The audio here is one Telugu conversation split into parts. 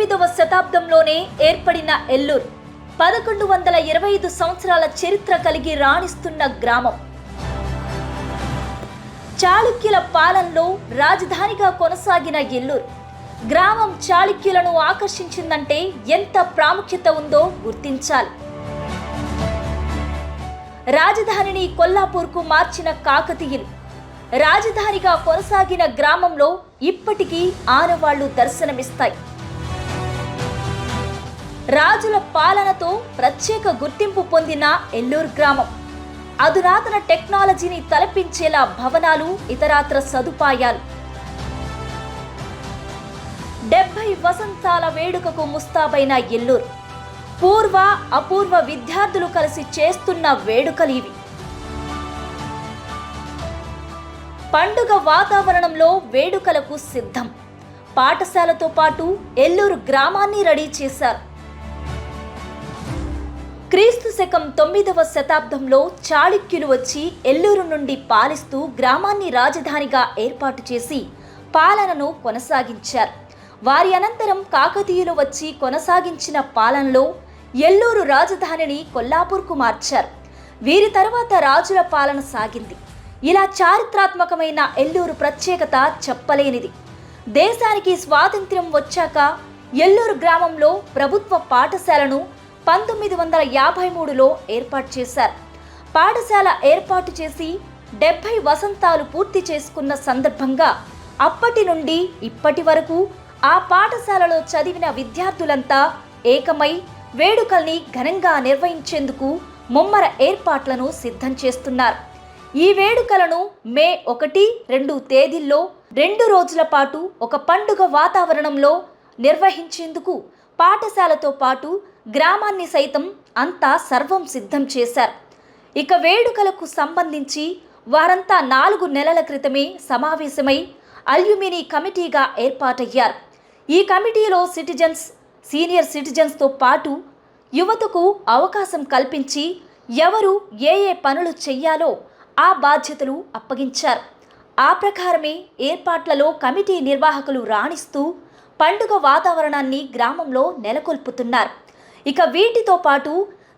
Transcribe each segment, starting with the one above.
తొమ్మిదవ శతాబ్దంలోనే ఏర్పడిన ఎల్లూరు పదకొండు వందల ఇరవై ఐదు సంవత్సరాల చరిత్ర కలిగి రాణిస్తున్న గ్రామం. చాళుక్యుల పాలనలో రాజధానిగా కొనసాగిన ఎల్లూరు గ్రామం చాళుక్యులను ఆకర్షించిందంటే ఎంత ప్రాముఖ్యత ఉందో గుర్తించాలి. రాజధానిని కొల్లాపూర్కు మార్చిన కాకతీయులు. రాజధానిగా కొనసాగిన గ్రామంలో ఇప్పటికీ ఆనవాళ్ళు దర్శనమిస్తాయి. రాజుల పాలనతో ప్రత్యేక గుర్తింపు పొందిన ఎల్లూరు గ్రామం. అధునాతన టెక్నాలజీని తలపించేలా భవనాలు ఇతరాత్ర సదుపాయాలు. డెబ్బై వసంతాల వేడుకకు ముస్తాబైన ఎల్లూరు. పూర్వ అపూర్వ విద్యార్థులు కలిసి చేస్తున్న వేడుకలు ఇవి. పండుగ వాతావరణంలో వేడుకలకు సిద్ధం. పాఠశాలతో పాటు ఎల్లూరు గ్రామాన్ని రెడీ చేశారు. క్రీస్తు శకం తొమ్మిదవ శతాబ్దంలో చాళుక్యులు వచ్చి ఎల్లూరు నుండి పాలిస్తూ గ్రామాన్ని రాజధానిగా ఏర్పాటు చేసి పాలనను కొనసాగించారు. వారి అనంతరం కాకతీయులు వచ్చి కొనసాగించిన పాలనలో ఎల్లూరు రాజధానిని కొల్లాపూర్కు మార్చారు. వీరి తర్వాత రాజుల పాలన సాగింది. ఇలా చారిత్రాత్మకమైన ఎల్లూరు ప్రత్యేకత చెప్పలేనిది. దేశానికి స్వాతంత్ర్యం వచ్చాక ఎల్లూరు గ్రామంలో ప్రభుత్వ పాఠశాలను పంతొమ్మిది వందల యాభై మూడులో ఏర్పాటు చేశారు. పాఠశాల ఏర్పాటు చేసి డెబ్బై వసంతాలు పూర్తి చేసుకున్న సందర్భంగా అప్పటి నుండి ఇప్పటి వరకు ఆ పాఠశాలలో చదివిన విద్యార్థులంతా ఏకమై వేడుకల్ని ఘనంగా నిర్వహించేందుకు ముమ్మర ఏర్పాట్లను సిద్ధం చేస్తున్నారు. ఈ వేడుకలను మే ఒకటి రెండు తేదీల్లో రెండు రోజుల పాటు ఒక పండుగ వాతావరణంలో నిర్వహించేందుకు పాఠశాలతో పాటు గ్రామాన్ని సైతం అంతా సర్వం సిద్ధం చేశారు. ఇక వేడుకలకు సంబంధించి వారంతా నాలుగు నెలల క్రితమే సమావేశమై అల్యూమిని కమిటీగా ఏర్పాటయ్యారు. ఈ కమిటీలో సిటిజన్స్ సీనియర్ సిటిజన్స్తో పాటు యువతకు అవకాశం కల్పించి ఎవరు ఏ ఏ పనులు చెయ్యాలో ఆ బాధ్యతలు అప్పగించారు. ఆ ప్రకారమే ఏర్పాట్లలో కమిటీ నిర్వాహకులు రాణిస్తూ పండుగ వాతావరణాన్ని గ్రామంలో నెలకొల్పుతున్నారు. ఇక వీటితో పాటు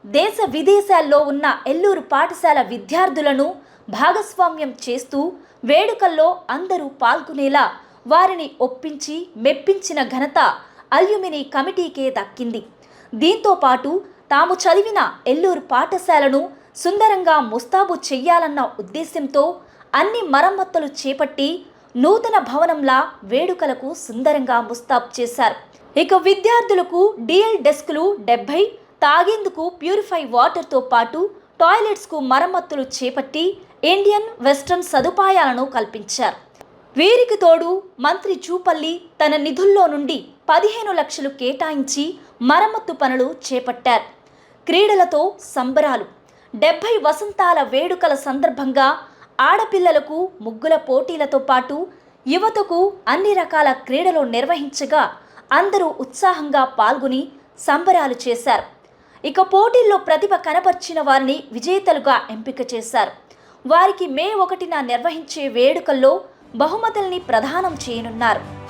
దేశ విదేశాల్లో ఉన్న ఎల్లూరు పాఠశాల విద్యార్థులను భాగస్వామ్యం చేస్తూ వేడుకల్లో అందరూ పాల్గొనేలా వారిని ఒప్పించి మెప్పించిన ఘనత అల్యూమిని కమిటీకే దక్కింది. దీంతో పాటు తాము చదివిన ఎల్లూరు పాఠశాలను సుందరంగా ముస్తాబు చెయ్యాలన్న ఉద్దేశంతో అన్ని మరమ్మతులు చేపట్టి నూతన భవనంలా వేడుకలకు సుందరంగా ముస్తాబు చేశారు. ఇక విద్యార్థులకు డిఎల్ డెస్కులు డెబ్బై తాగేందుకు ప్యూరిఫై వాటర్తో పాటు టాయిలెట్స్కు మరమ్మతులు చేపట్టి ఇండియన్ వెస్ట్రన్ సదుపాయాలను కల్పించారు. వీరికి తోడు మంత్రి చూపల్లి తన నిధుల్లో నుండి పదిహేను లక్షలు కేటాయించి మరమ్మత్తు పనులు చేపట్టారు. క్రీడలతో సంబరాలు. డెబ్బై వసంతాల వేడుకల సందర్భంగా ఆడపిల్లలకు ముగ్గుల పోటీలతో పాటు యువతకు అన్ని రకాల క్రీడలు నిర్వహించగా అందరూ ఉత్సాహంగా పాల్గొని సంబరాలు చేశారు. ఇక పోటీల్లో ప్రతిభ కనపర్చిన వారిని విజేతలుగా ఎంపిక చేశారు. వారికి మే ఒకటిన నిర్వహించే వేడుకల్లో బహుమతుల్ని ప్రదానం చేయనున్నారు.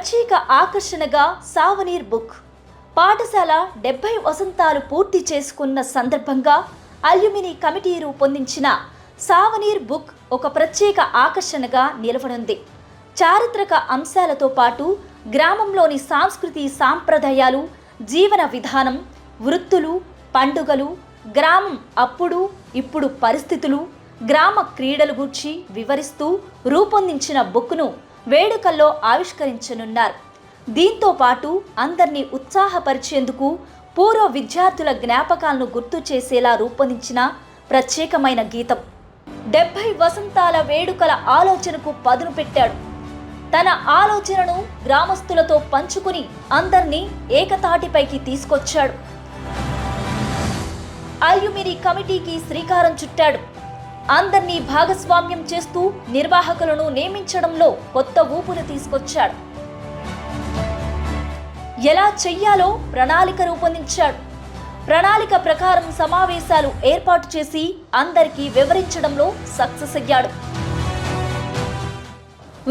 ప్రత్యేక ఆకర్షణగా సావనీర్ బుక్. పాఠశాల డెబ్బై వసంతాలు పూర్తి చేసుకున్న సందర్భంగా అల్యూమిని కమిటీ రూపొందించిన సావనీర్ బుక్ ఒక ప్రత్యేక ఆకర్షణగా నిలవనుంది. చారిత్రక అంశాలతో పాటు గ్రామంలోని సాంస్కృతి సాంప్రదాయాలు జీవన విధానం వృత్తులు పండుగలు గ్రామం అప్పుడు ఇప్పుడు పరిస్థితులు గ్రామ క్రీడలు గూర్చి వివరిస్తూ రూపొందించిన బుక్ను వేడుకల్లో ఆవిష్కరించనున్నారు. దీంతో పాటు అందరినీ ఉత్సాహపరిచేందుకు పూర్వ విద్యార్థుల జ్ఞాపకాలను గుర్తు చేసేలా రూపొందించిన ప్రత్యేకమైన గీతం. డెబ్బై వసంతాల వేడుకల ఆలోచనకు పదును పెట్టాడు. తన ఆలోచనను గ్రామస్తులతో పంచుకుని అందరినీ ఏకతాటిపైకి తీసుకొచ్చాడు. అల్యూమిని కమిటీకి శ్రీకారం చుట్టాడు. అందర్నీ భాగస్వామ్యం చేస్తూ నిర్వాహకులను నియమించడంలో కొత్త ఊపును తీసుకొచ్చాడు. ఎలా చెయ్యాలో ప్రణాళిక రూపొందించాడు. ప్రణాళిక ప్రకారం సమావేశాలు ఏర్పాటు చేసి అందరికీ వివరించడంలో సక్సెస్ అయ్యాడు.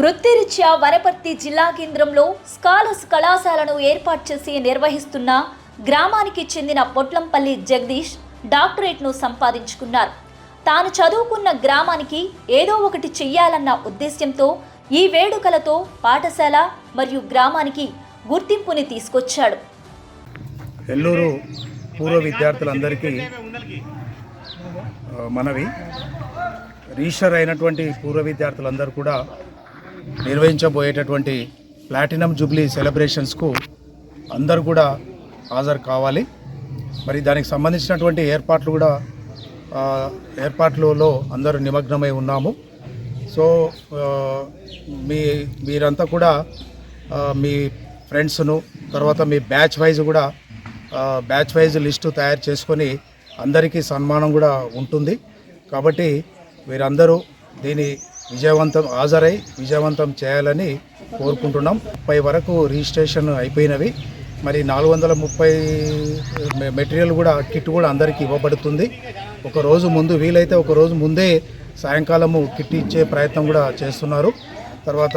వృత్తిరీత్యా వనపర్తి జిల్లా కేంద్రంలో స్కాలర్స్ కళాశాలను ఏర్పాటు చేసి నిర్వహిస్తున్న గ్రామానికి చెందిన పొట్లంపల్లి జగదీష్ డాక్టరేట్ను సంపాదించుకున్నారు. తాను చదువుకున్న గ్రామానికి ఏదో ఒకటి చెయ్యాలన్న ఉద్దేశ్యంతో ఈ వేడుకలతో పాఠశాల మరియు గ్రామానికి గుర్తింపుని తీసుకొచ్చాడు. ఎల్లూరు పూర్వ విద్యార్థులందరికీ మనవి. రీషర్ అయినటువంటి పూర్వ విద్యార్థులందరూ కూడా నిర్వహించబోయేటటువంటి ప్లాటినం జూబ్లీ సెలబ్రేషన్స్కు అందరూ కూడా హాజరు కావాలి. మరి దానికి సంబంధించినటువంటి ఏర్పాట్లు కూడా ఏర్పాట్లలో అందరూ నిమగ్నమై ఉన్నాము. సో మీ మీరంతా కూడా మీ ఫ్రెండ్స్ను తర్వాత మీ బ్యాచ్ వైజ్ కూడా బ్యాచ్ వైజ్ లిస్టు తయారు చేసుకొని అందరికీ సన్మానం కూడా ఉంటుంది. కాబట్టి మీరందరూ దీని విజయవంతం హాజరై విజయవంతం చేయాలని కోరుకుంటున్నాం. ముప్పై వరకు రిజిస్ట్రేషన్ అయిపోయినవి. మరి నాలుగు వందల ముప్పై మెటీరియల్ కూడా కిట్ కూడా అందరికీ ఇవ్వబడుతుంది. ఒక రోజు ముందు వీలైతే ఒక రోజు ముందే సాయంకాలము కిట్ ఇచ్చే ప్రయత్నం కూడా చేస్తున్నారు. తర్వాత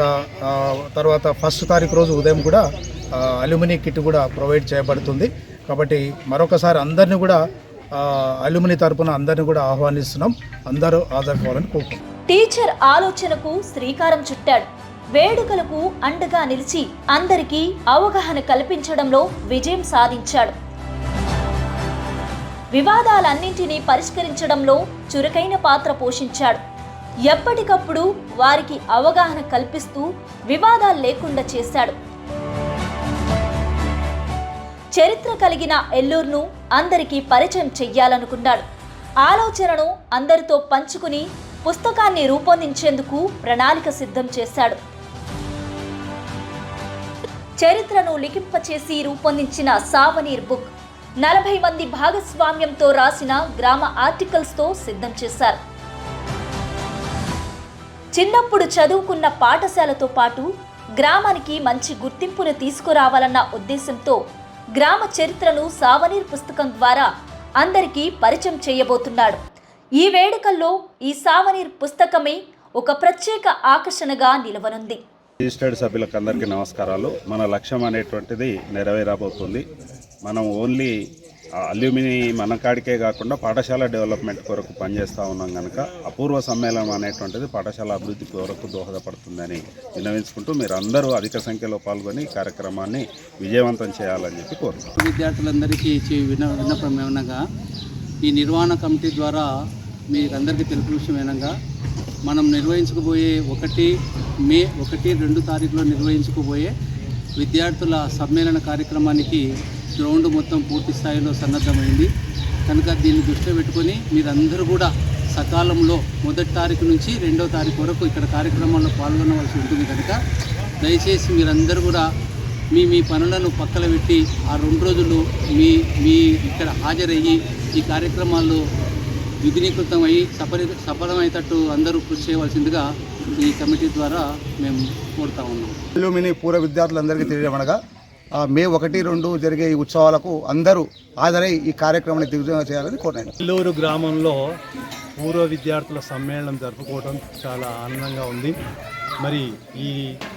తర్వాత ఫస్ట్ తారీఖు రోజు ఉదయం కూడా ఆ, కిట్ కూడా ప్రొవైడ్ చేయబడుతుంది. కాబట్టి మరొకసారి అందరిని కూడా అల్యూమిని తరపున అందరిని కూడా ఆహ్వానిస్తున్నాం. అందరూ హాజరు కావాలని కోరుకుంటున్నాం. టీచర్ ఆలోచనకు శ్రీకారం చుట్టాడు. వేడుకలకు అండగా నిలిచి అందరికీ అవగాహన కల్పించడంలో విజయం సాధించాడు. వివాదాలన్నింటినీ పరిష్కరించడంలో చురుకైన పాత్ర పోషించాడు. ఎప్పటికప్పుడు వారికి అవగాహన కల్పిస్తూ వివాదాలు లేకుండా చేశాడు. చరిత్ర కలిగిన ఎల్లూరును అందరికీ పరిచయం చెయ్యాలనుకున్నాడు. ఆలోచనను అందరితో పంచుకుని పుస్తకాన్ని రూపొందించేందుకు ప్రణాళిక సిద్ధం చేశాడు. చరిత్రను లిఖింపచేసి రూపొందించిన సావనీర్ బుక్ నలభై మంది భాగస్వామ్యంతో రాసిన గ్రామ ఆర్టికల్స్తో సిద్ధం చేశారు. చిన్నప్పుడు చదువుకున్న పాఠశాలతో పాటు గ్రామానికి మంచి గుర్తింపును తీసుకురావాలన్న ఉద్దేశంతో గ్రామ చరిత్రను సావనీర్ పుస్తకం ద్వారా అందరికీ పరిచయం చేయబోతున్నాడు. ఈ వేడుకల్లో ఈ సావనీర్ పుస్తకమే ఒక ప్రత్యేక ఆకర్షణగా నిలవనుంది. రిజిస్టర్డ్ సభ్యులకు అందరికీ నమస్కారాలు. మన లక్ష్యం అనేటువంటిది నెరవేరబోతుంది. మనం ఓన్లీ అల్యూమిని మన కాడికే కాకుండా పాఠశాల డెవలప్మెంట్ కొరకు పనిచేస్తూ ఉన్నాం కనుక అపూర్వ సమ్మేళనం అనేటువంటిది పాఠశాల అభివృద్ధి కొరకు దోహదపడుతుందని విన్నవించుకుంటూ మీరు అందరూ అధిక సంఖ్యలో పాల్గొని కార్యక్రమాన్ని విజయవంతం చేయాలని చెప్పి కోరుతున్నాం విద్యార్థులందరికీ ఇచ్చే విన్న విన్నపం ఏమనగా ఈ నిర్వహణ కమిటీ ద్వారా మీరందరికీ తెలుపు విషయం ఏమనగా మనం నిర్వహించుకోబోయే ఒకటి మే ఒకటి రెండు తారీఖులో నిర్వహించుకోబోయే విద్యార్థుల సమ్మేళన కార్యక్రమానికి గ్రౌండ్ మొత్తం పూర్తి స్థాయిలో సన్నద్ధమైంది. కనుక దీన్ని దృష్టిలో పెట్టుకొని మీరందరూ కూడా సకాలంలో మొదటి తారీఖు నుంచి రెండో తారీఖు వరకు ఇక్కడ కార్యక్రమాల్లో పాల్గొనవలసి ఉంటుంది కనుక దయచేసి మీరందరూ కూడా మీ మీ పనులను పక్కన పెట్టి ఆ రెండు రోజులు మీ మీ ఇక్కడ హాజరయ్యి ఈ కార్యక్రమాల్లో విఘ్నీకృతం అయ్యి సఫలి సఫలమయ్యేటట్టు అందరూ కృషి చేయవలసిందిగా ఈ కమిటీ ద్వారా మేము కోరుతా ఉన్నాం. అల్యూమిని పూర్వ విద్యార్థులందరికీ తెలియమనగా ఆ, మే ఒకటి రెండు జరిగే ఈ ఉత్సవాలకు అందరూ హాజరై ఈ కార్యక్రమాన్ని దిగ్విజయం చేయాలని కోరినాను నెల్లూరు గ్రామంలో పూర్వ విద్యార్థుల సమ్మేళనం జరుపుకోవడం చాలా ఆనందంగా ఉంది. మరి ఈ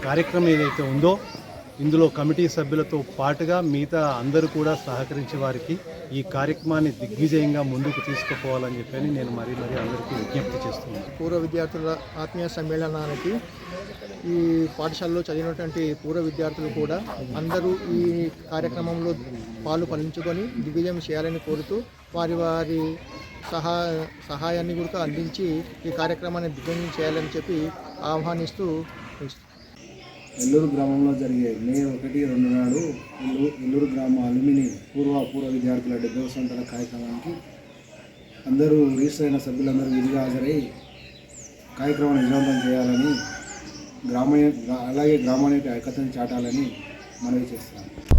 కార్యక్రమం ఏదైతే ఉందో ఇందులో కమిటీ సభ్యులతో పాటుగా మిగతా అందరూ కూడా సహకరించే వారికి ఈ కార్యక్రమాన్ని దిగ్విజయంగా ముందుకు తీసుకుపోవాలని చెప్పని నేను మరీ మరీ అందరికీ విజ్ఞప్తి చేస్తున్నాను. పూర్వ విద్యార్థుల ఆత్మీయ సమ్మేళనానికి ఈ పాఠశాలలో చదివినటువంటి పూర్వ విద్యార్థులు కూడా అందరూ ఈ కార్యక్రమంలో పాలు పంచుకొని దిగ్విజయం చేయాలని కోరుతూ వారి వారి సహా సహాయాన్ని కూడా అందించి ఈ కార్యక్రమాన్ని దిగ్విజయం చేయాలని చెప్పి ఆహ్వానిస్తూ నెల్లూరు గ్రామంలో జరిగే మే ఒకటి రెండు నాడు ఎల్లూరు గ్రామ అలుమిని పూర్వ పూర్వ విద్యార్థుల డెబ్బై సంతల కార్యక్రమానికి అందరూ రిజిస్టర్ అయిన సభ్యులందరూ విధిగా హాజరై కార్యక్రమాన్ని విజయవంతం చేయాలని గ్రామ అలాగే గ్రామానికి ఐకతను చాటాలని మనవి చేస్తున్నాను